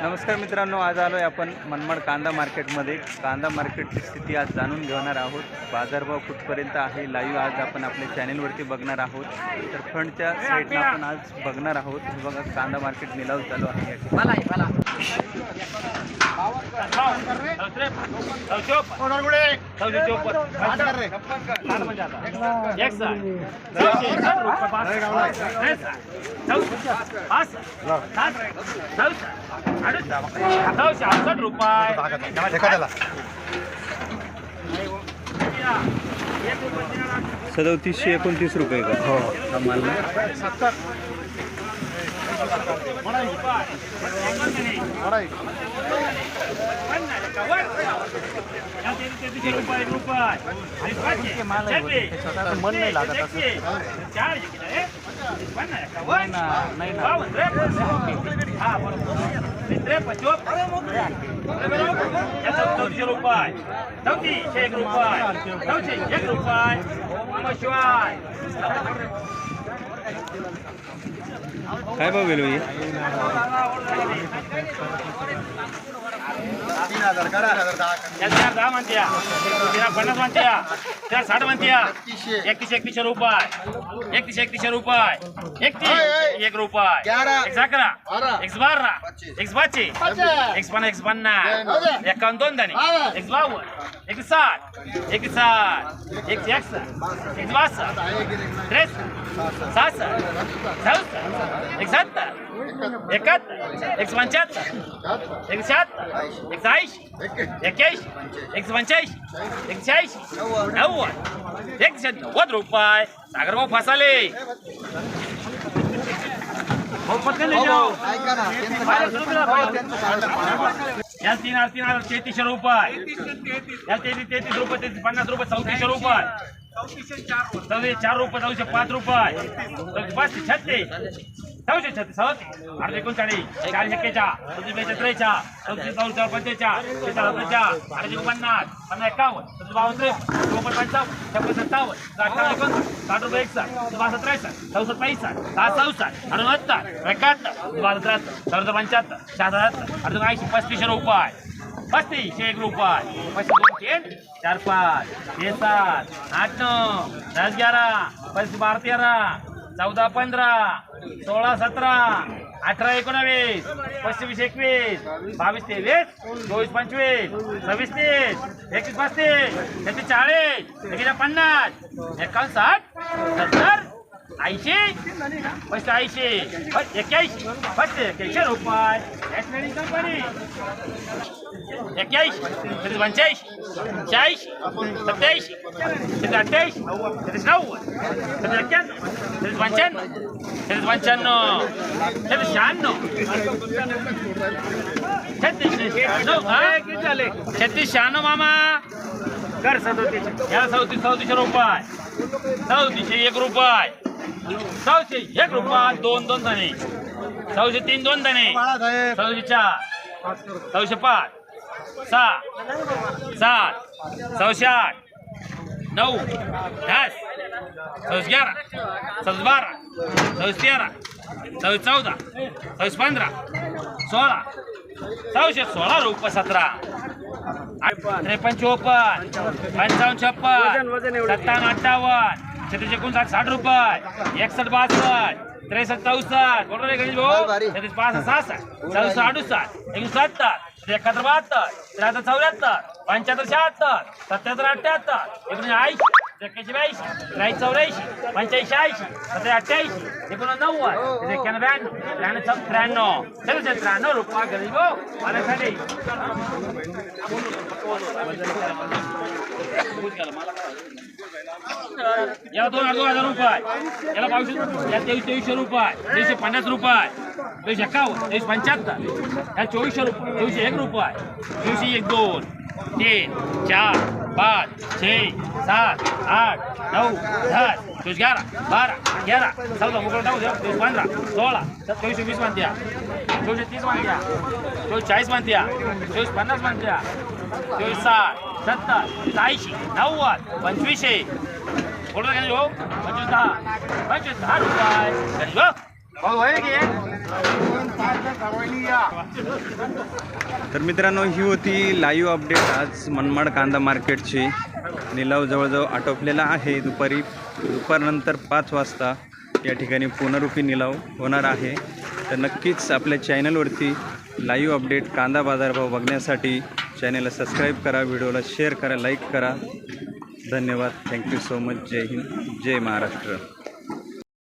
नमस्कार मित्रांनो आज आलो आहे आपण मनमाड कांदा मार्केटमध्ये. कांदा मार्केटची स्थिती आज जाणून घेणार आहोत. बाजारभाव कुठपर्यंत आहे? लाईव्ह आज आपण आपल्या चॅनेलवरती बघणार आहोत. तर फ्रंटच्या साईडला आपण आज बघणार आहोत. बघा कांदा मार्केट निलाव चालू आहे. ठिकाणी. सदोतीसशे एकोणतीस रुपये का हो हा माल ना? मन नाही लागत चौतीसशे रुपये चौतीसशे एक रुपये चौशे एक रुपये शिवाय काय भाव गेलो हे चार चार दहा म्हणत्या चार पन्नास म्हणत्या चार साठ म्हणत्या एकतीस एकतीसशे रुपये. एकतीस एकतीसशे रुपये. एकतीस. एक रुपये. एक अकरा एक बारा एक पाचशे एक पन्नास एक पन्नास एकावन्न दोन दाणे. एक बावन्न एक साठ एक साठ एक एकसठ एक बासठ त्रेसठ सहासष्ट चौसष्ट एक सत्तर एकाहत्तर एकशे पंच्याहत्तर एक शहात्तर एकशे ऐंशी एक्क्याऐंशी एकशे पंच्याऐंशी एकशे ऐंशी नव्वद एकशे नव्वद रुपये सागरभाऊ फसाले या तीन तीन तेहतीसशे रुपये. या तेहतीस तेहतीस रुपये पन्नास रुपये चौतीसशे रुपये. चौतीस चार रुपये. चौशे पाच रुपये. पाचशे छत्तीस. चौशे छत्तीस अर्धे एकोणचाळीस. चाळीस एक्केचाळ चौतीस बेचाळीस त्रेचाळ चौतीस चौचाळ पंचेचाळ त्रेचाळ त्रेचाळ पन्नास. पन्नास एकावन्न चौतीस बावन्न त्रेपन्न. चौपन्न पंचावन्न. छप्पन सत्तावन्न. अठ्ठावन्न एकोणसाठ. साठ रुपये एकसष्ट. बासष्ट त्रेसष्ट. चौसष्ट पैसष्ट सहा चौसष्ट अडुहत्तर एकाहत्तर. बारा त्र्याहत्तर. चौदा पंच्याहत्तर. शहात्तर. अडून ऐंशी. पस्तीसशे रुपये. पस्तीस एक रुपये पस्तीस दोन तीन चार पाच हे सात आठ नऊ दस ग्यारा पस्तीस बारा तेरा चौदा पंधरा सोळा सतरा अठरा एकोणावीस पस्तीस एकवीस बावीस तेवीस चोवीस पंचवीस सव्वीस तीस एकवीस पस्तीस एकशे चाळीस एकशे पन्नास एकावन्न साठ सत्तर ऐंशी पस्तीस ऐंशी पस्तीस एक्क्याऐंशी पस्तीस एक्क्याऐंशी रुपये नॅशनल कंपनी एक्क्याऐंशी छत्तीस पंच्याऐंशी शहाऐंशी सत्याऐंशी छत्तीस अठ्ठ्याऐंशी छत्तीस नव्वद छत्तीस एक्क्याण्णव छत्तीस पंच्याण्णव छत्तीस पंच्याण्णव छत्तीस शहाण्णव छत्तीस शहाण्णव हा? छत्तीस शहाण्णव मामा कर सदोतीस या चौतीस चौतीसशे रुपये चौतीसशे एक रुपये चौशे एक रुपया दोन दोन दाणे सहाशे तीन दोन दाणे सहाशे चार. सहाशे पाच. सहा सात. चौशे आठ. नऊ. दस. सहाशे ग्यारा. सहाशे बारा. सहाशे तेरा. सहाशे चौदा. सहाशे पंधरा. सोळा. चौशे सोळा रुपये सतरा. त्रेपन्न चोपन्न. पंचावन्न छप्पन. सत्तावन्न अठ्ठावन्न. छत्तीस एकोणसाठ साठ रुपये. एकसष्ट बासष्ट. त्रेसष्ट चौसष्ट. बरोबर आहे गणेश भाऊ. छत्तीस पासष्ट सहासष्ट चौसष्ट अडुसष्ट. एकोणसत्तर एकाहत्तर बहात्तर. त्र्याहत्तर चौऱ्याहत्तर. पंच्याहत्तर शहात्तर. सत्याहत्तर अठ्ठ्याहत्तर एकोणीस ऐंशी एक्क्याऐंशी ब्याऐंशी त्र्याऐंशी चौऱ्याऐंशी पंच्याऐंशी शहाऐंशी सतरा अठ्ठ्याऐंशी एकोणनव्वद नव्वद एक्क्याण्णव ब्याण्णव त्र्याण्णव चौ त्र्याण्णव चौशे त्र्याण्णव रुपये गणेश हो, याला दोन दोन हजार रुपये. याला बावीसशे या तेवीस तेवीसशे रुपये तेवीसशे पन्नास रुपये दोनशे एकावन्न तेवीस पंच्याहत्तर या चोवीसशे रुपये चोवीसशे एक रुपये चोवीसशे एक दोन तीन चार पाच छे सात आठ नऊ दहा चोवीस ग्यारा बारा तेरा चौदा मोकळं टाकू द्या चोवीस पंधरा सोळा तर चोवीसशे वीस म्हणत्या चोवीसशे तीस म्हणत्या चोवीस चाळीस म्हणत्या चोवीस पन्नास म्हणत्या चोवीस साठ सत्तर ऐंशी नव्वद पंचवीसशे बोलतो गणेश पंचवीस दहा पंचवीस दहा रुपये हो, तर मित्रांनो ही होती लाईव्ह अपडेट आज मनमाड कांदा मार्केटची. निलाव जवळजवळ आटोपलेला आहे. दुपारी दुपारनंतर पाच वाजता या ठिकाणी पुनरुपी निलाव होणार आहे. तर नक्कीच आपल्या चॅनलवरती लाईव्ह अपडेट कांदा बाजारभाव बघण्यासाठी चॅनलला सबस्क्राईब करा व्हिडिओला शेअर करा लाईक करा. धन्यवाद. थँक्यू सो मच जय हिंद. जय महाराष्ट्र.